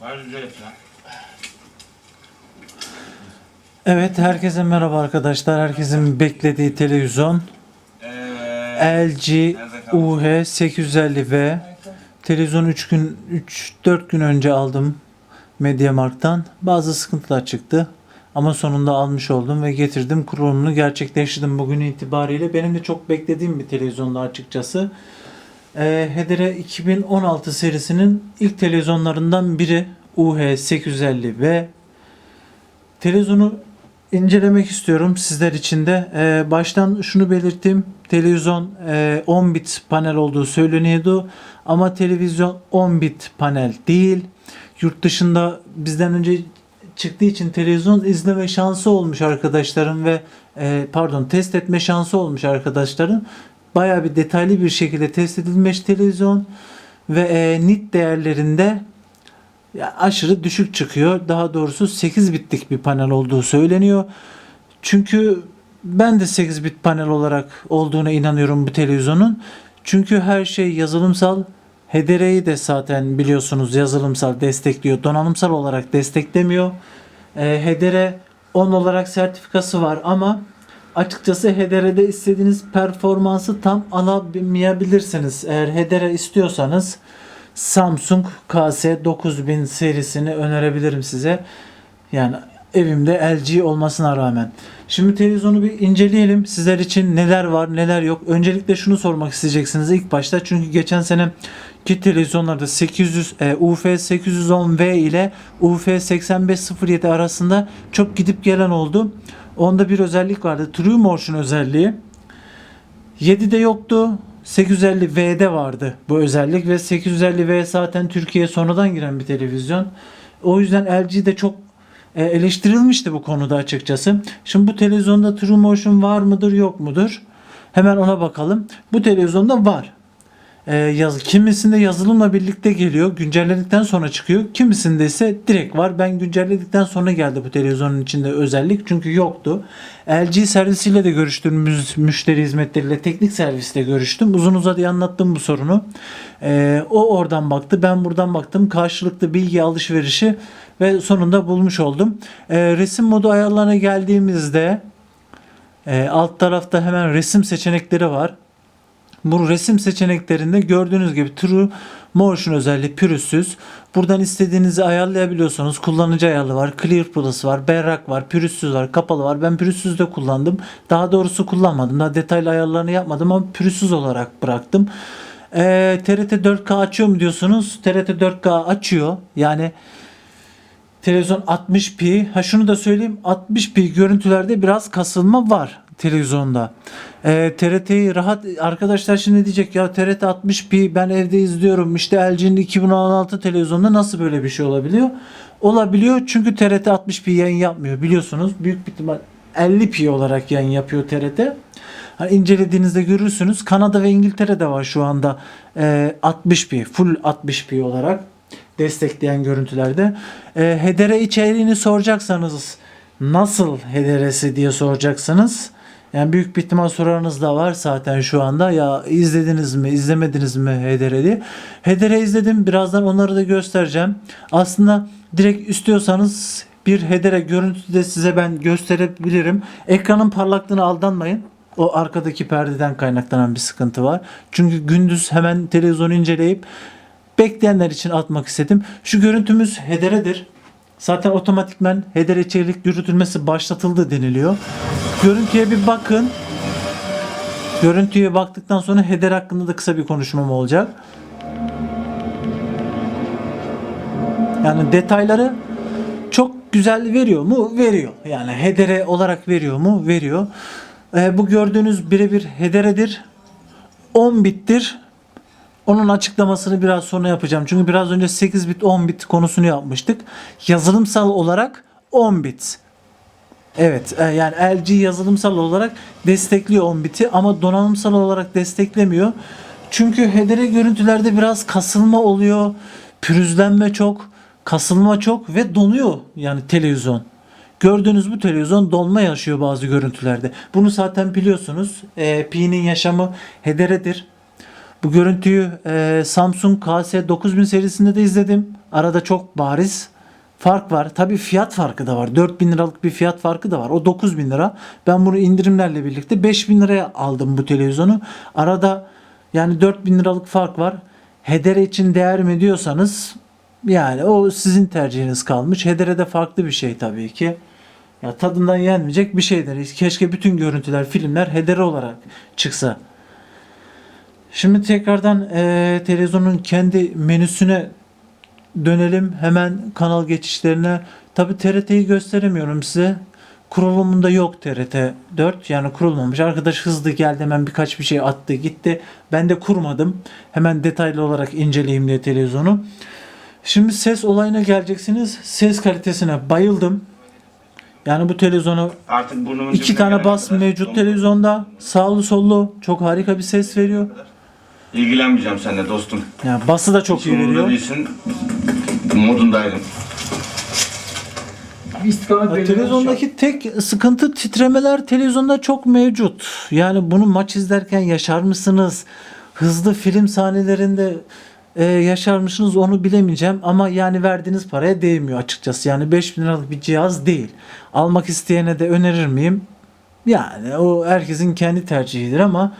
Güzel. Evet herkese merhaba arkadaşlar. Herkesin beklediği televizyon. LG UH 850V. Televizyon 3 gün 3-4 gün önce aldım Mediamarkt'tan. Bazı sıkıntılar çıktı. Ama sonunda almış oldum ve getirdim. Kurulumunu gerçekleştirdim bugün itibariyle. Benim de çok beklediğim bir televizyondu açıkçası. Ee, Hedere 2016 serisinin ilk televizyonlarından biri UH 850V. Televizyonu incelemek istiyorum sizler için de. Ee, baştan şunu belirteyim. Televizyon e, 10 bit panel olduğu söyleniyordu. Ama televizyon 10 bit panel değil. Yurt dışında bizden önce çıktığı için televizyon izleme şansı olmuş arkadaşlarım ve e, pardon test etme şansı olmuş arkadaşların. Bayağı bir detaylı bir şekilde test edilmiş televizyon ve e, nit değerlerinde ya aşırı düşük çıkıyor. Daha doğrusu 8 bitlik bir panel olduğu söyleniyor. Çünkü ben de 8 bit panel olarak olduğuna inanıyorum bu televizyonun. Çünkü her şey yazılımsal. HDR'yi de zaten biliyorsunuz yazılımsal destekliyor. Donanımsal olarak desteklemiyor. E, HDR 10 olarak sertifikası var ama açıkçası HDR'de istediğiniz performansı tam alamayabilirsiniz. Eğer HDR istiyorsanız Samsung KS 9000 serisini önerebilirim size. Yani evimde LG olmasına rağmen. Şimdi televizyonu bir inceleyelim. Sizler için neler var neler yok. Öncelikle şunu sormak isteyeceksiniz ilk başta. Çünkü geçen sene ki televizyonlarda 800 e, UF 810V ile UF 8507 arasında çok gidip gelen oldu. Onda bir özellik vardı. True Motion özelliği. 7'de yoktu. 850V'de vardı bu özellik ve 850V zaten Türkiye'ye sonradan giren bir televizyon. O yüzden LG de çok e, eleştirilmişti bu konuda açıkçası. Şimdi bu televizyonda True Motion var mıdır yok mudur? Hemen ona bakalım. Bu televizyonda var. E, yaz, kimisinde yazılımla birlikte geliyor. Güncelledikten sonra çıkıyor. Kimisinde ise direkt var. Ben güncelledikten sonra geldi bu televizyonun içinde özellik. Çünkü yoktu. LG servisiyle de görüştüm. müş- Müşteri hizmetleriyle teknik servisle görüştüm. Uzun uzadıya anlattım bu sorunu. E, o oradan baktı. Ben buradan baktım. Karşılıklı bilgi alışverişi ve sonunda bulmuş oldum. E, resim modu ayarlarına geldiğimizde e, alt tarafta hemen resim seçenekleri var. Bu resim seçeneklerinde gördüğünüz gibi True Motion özelliği pürüzsüz. Buradan istediğinizi ayarlayabiliyorsunuz. Kullanıcı ayarlı var. Clear Plus var. Berrak var. Pürüzsüz var. Kapalı var. Ben pürüzsüz de kullandım. Daha doğrusu kullanmadım. Daha detaylı ayarlarını yapmadım ama pürüzsüz olarak bıraktım. Ee, TRT 4K açıyor mu diyorsunuz? TRT 4K açıyor. Yani Televizyon 60p. Ha şunu da söyleyeyim. 60p görüntülerde biraz kasılma var televizyonda. Ee, TRT'yi rahat arkadaşlar şimdi diyecek ya TRT 60p ben evde izliyorum. İşte LG'nin 2016 televizyonda nasıl böyle bir şey olabiliyor? Olabiliyor çünkü TRT 60p yayın yapmıyor biliyorsunuz. Büyük bir ihtimal 50p olarak yayın yapıyor TRT. Hani incelediğinizde görürsünüz. Kanada ve İngiltere'de var şu anda e, 60p, full 60p olarak destekleyen görüntülerde. E, HDR içeriğini soracaksanız nasıl HDR'si diye soracaksanız yani büyük bir ihtimal soranız da var zaten şu anda. Ya izlediniz mi, izlemediniz mi HDR diye. HDR izledim. Birazdan onları da göstereceğim. Aslında direkt istiyorsanız bir HDR görüntüsü de size ben gösterebilirim. Ekranın parlaklığına aldanmayın. O arkadaki perdeden kaynaklanan bir sıkıntı var. Çünkü gündüz hemen televizyonu inceleyip bekleyenler için atmak istedim. Şu görüntümüz HDR'dir. Zaten otomatikmen HDR içerik yürütülmesi başlatıldı deniliyor. Görüntüye bir bakın. Görüntüye baktıktan sonra HDR hakkında da kısa bir konuşmam olacak. Yani detayları çok güzel veriyor mu? Veriyor. Yani HDR olarak veriyor mu? Veriyor. Ee, bu gördüğünüz birebir HDR'dir. 10 bittir. Onun açıklamasını biraz sonra yapacağım. Çünkü biraz önce 8 bit 10 bit konusunu yapmıştık. Yazılımsal olarak 10 bit. Evet e, yani LG yazılımsal olarak destekliyor 10 biti ama donanımsal olarak desteklemiyor. Çünkü HDR görüntülerde biraz kasılma oluyor. Pürüzlenme çok, kasılma çok ve donuyor yani televizyon. Gördüğünüz bu televizyon donma yaşıyor bazı görüntülerde. Bunu zaten biliyorsunuz. E, Pi'nin yaşamı HDR'dir. Bu görüntüyü e, Samsung KS9000 serisinde de izledim. Arada çok bariz fark var. Tabii fiyat farkı da var. 4000 liralık bir fiyat farkı da var. O 9000 lira. Ben bunu indirimlerle birlikte 5000 liraya aldım bu televizyonu. Arada yani 4000 liralık fark var. HDR için değer mi diyorsanız yani o sizin tercihiniz kalmış. HDR de farklı bir şey tabii ki. Ya tadından yenmeyecek bir şeydir. Keşke bütün görüntüler, filmler HDR olarak çıksa. Şimdi tekrardan eee, televizyonun kendi menüsüne dönelim. Hemen kanal geçişlerine. Tabi TRT'yi gösteremiyorum size. Kurulumunda yok TRT 4 yani kurulmamış. Arkadaş hızlı geldi hemen birkaç bir şey attı gitti. Ben de kurmadım. Hemen detaylı olarak inceleyeyim diye televizyonu. Şimdi ses olayına geleceksiniz. Ses kalitesine bayıldım. Yani bu televizyonu Artık iki tane bas mevcut televizyonda. Sağlı sollu çok harika bir ses veriyor. İlgilenmeyeceğim seninle dostum. Yani bası da çok iyi umurumda veriyor. değilsin. Modundaydım. Bir istikamet Ya, televizyondaki tek sıkıntı titremeler televizyonda çok mevcut. Yani bunu maç izlerken yaşar mısınız? Hızlı film sahnelerinde e, yaşar mısınız onu bilemeyeceğim ama yani verdiğiniz paraya değmiyor açıkçası. Yani 5000 liralık bir cihaz değil. Almak isteyene de önerir miyim? Yani o herkesin kendi tercihidir ama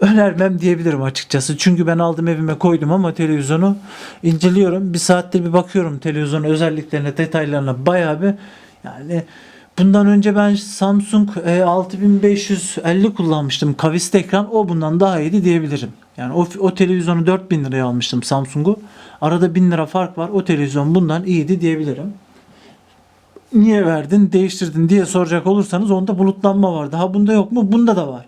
önermem diyebilirim açıkçası. Çünkü ben aldım evime koydum ama televizyonu inceliyorum. Bir saatte bir bakıyorum televizyonun özelliklerine, detaylarına bayağı bir yani bundan önce ben Samsung e, 6550 kullanmıştım. Kavisli ekran o bundan daha iyiydi diyebilirim. Yani o, o televizyonu 4000 liraya almıştım Samsung'u. Arada 1000 lira fark var. O televizyon bundan iyiydi diyebilirim niye verdin, değiştirdin diye soracak olursanız onda bulutlanma vardı. Ha bunda yok mu? Bunda da var.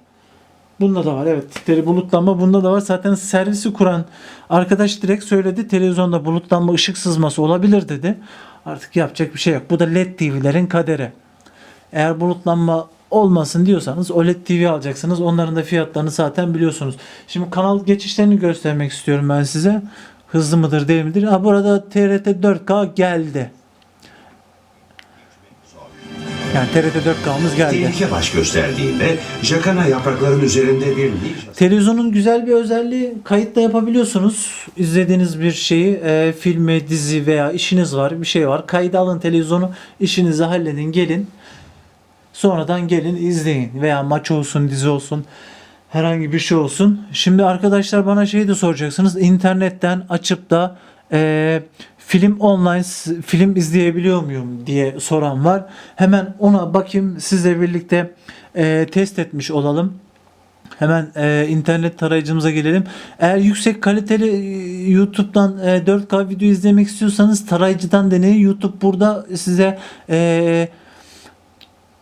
Bunda da var evet. Tele bulutlanma bunda da var. Zaten servisi kuran arkadaş direkt söyledi. Televizyonda bulutlanma ışık sızması olabilir dedi. Artık yapacak bir şey yok. Bu da LED TV'lerin kaderi. Eğer bulutlanma olmasın diyorsanız OLED TV alacaksınız. Onların da fiyatlarını zaten biliyorsunuz. Şimdi kanal geçişlerini göstermek istiyorum ben size. Hızlı mıdır değil midir? Ha burada TRT 4K geldi. Yani TRT 4K'mız geldi. Tehlike baş gösterdiğinde jakana yaprakların üzerinde bir Televizyonun güzel bir özelliği kayıtla yapabiliyorsunuz. İzlediğiniz bir şeyi e, filmi, dizi veya işiniz var, bir şey var. Kayda alın televizyonu, işinizi halledin, gelin. Sonradan gelin izleyin veya maç olsun, dizi olsun, herhangi bir şey olsun. Şimdi arkadaşlar bana şey de soracaksınız. İnternetten açıp da e, film online film izleyebiliyor muyum diye soran var. Hemen ona bakayım sizle birlikte e, test etmiş olalım. Hemen e, internet tarayıcımıza gelelim. Eğer yüksek kaliteli e, YouTube'dan e, 4K video izlemek istiyorsanız tarayıcıdan deneyin. YouTube burada size e,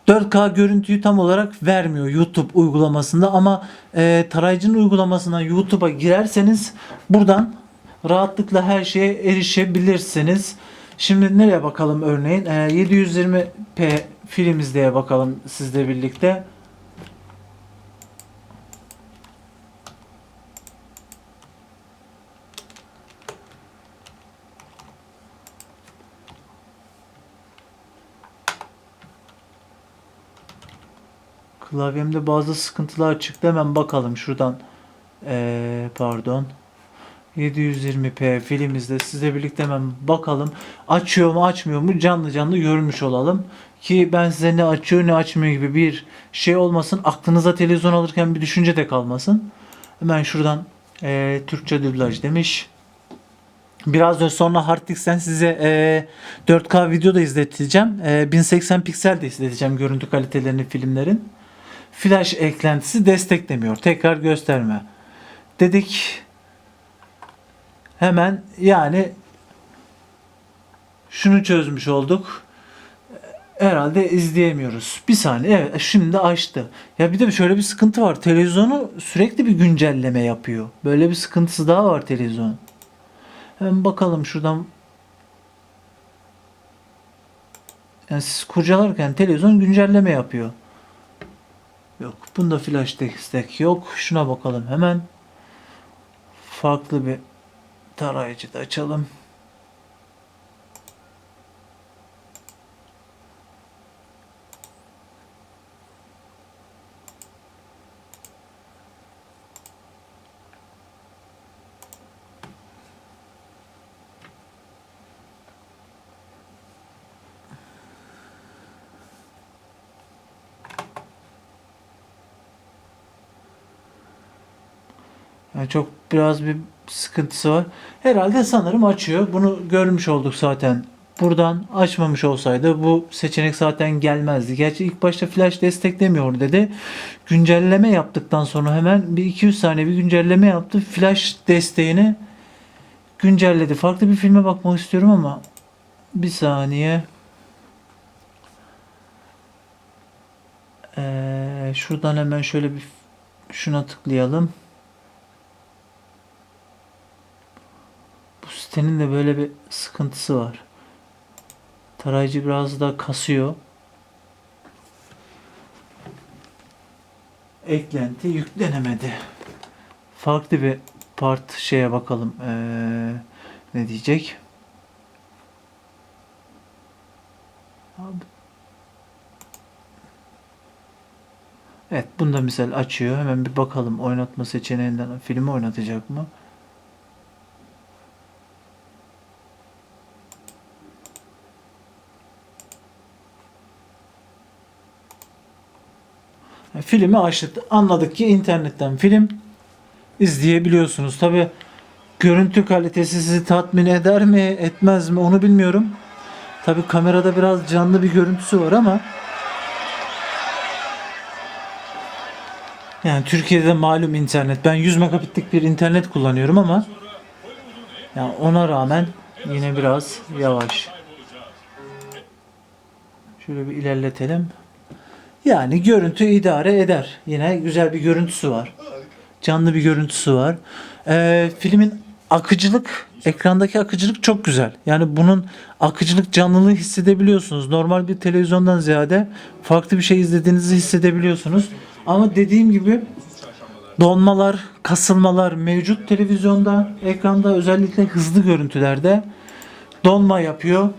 4K görüntüyü tam olarak vermiyor YouTube uygulamasında ama e, tarayıcının uygulamasından YouTube'a girerseniz buradan rahatlıkla her şeye erişebilirsiniz. Şimdi nereye bakalım örneğin? E, 720p film izleye bakalım sizle birlikte. Klavyemde bazı sıkıntılar çıktı. Hemen bakalım şuradan. Ee, pardon. 720p filmimizde sizle birlikte hemen bakalım. Açıyor mu açmıyor mu canlı canlı görmüş olalım. Ki ben size ne açıyor ne açmıyor gibi bir şey olmasın. Aklınıza televizyon alırken bir düşünce de kalmasın. Hemen şuradan ee, Türkçe dublaj demiş. Biraz da sonra Hardix'ten size e, 4K video da izleteceğim. E, 1080 piksel de izleteceğim görüntü kalitelerini filmlerin. Flash eklentisi desteklemiyor. Tekrar gösterme. Dedik. Hemen yani şunu çözmüş olduk. Herhalde izleyemiyoruz. Bir saniye. Evet şimdi açtı. Ya bir de şöyle bir sıkıntı var. Televizyonu sürekli bir güncelleme yapıyor. Böyle bir sıkıntısı daha var televizyonun. Hemen bakalım şuradan. Yani siz kurcalarken televizyon güncelleme yapıyor. Yok. Bunda flash destek yok. Şuna bakalım hemen. Farklı bir tarayıcı da açalım. Yani çok biraz bir sıkıntısı var. Herhalde sanırım açıyor. Bunu görmüş olduk zaten. Buradan açmamış olsaydı bu seçenek zaten gelmezdi. Gerçi ilk başta flash desteklemiyor dedi. Güncelleme yaptıktan sonra hemen bir 200 saniye bir güncelleme yaptı. Flash desteğini güncelledi. Farklı bir filme bakmak istiyorum ama bir saniye. Ee, şuradan hemen şöyle bir şuna tıklayalım. Sitenin de böyle bir sıkıntısı var. Tarayıcı biraz da kasıyor. Eklenti yüklenemedi. Farklı bir part şeye bakalım. Ee, ne diyecek? Evet, bunda misal açıyor. Hemen bir bakalım oynatma seçeneğinden filmi oynatacak mı? Filmi açtık. Anladık ki internetten film izleyebiliyorsunuz. Tabi görüntü kalitesi sizi tatmin eder mi etmez mi onu bilmiyorum. Tabi kamerada biraz canlı bir görüntüsü var ama yani Türkiye'de malum internet. Ben 100 megabitlik bir internet kullanıyorum ama yani ona rağmen yine biraz yavaş. Şöyle bir ilerletelim. Yani görüntü idare eder. Yine güzel bir görüntüsü var. Canlı bir görüntüsü var. Ee, filmin akıcılık, ekrandaki akıcılık çok güzel. Yani bunun akıcılık canlılığı hissedebiliyorsunuz. Normal bir televizyondan ziyade farklı bir şey izlediğinizi hissedebiliyorsunuz. Ama dediğim gibi donmalar, kasılmalar mevcut televizyonda, ekranda özellikle hızlı görüntülerde donma yapıyor.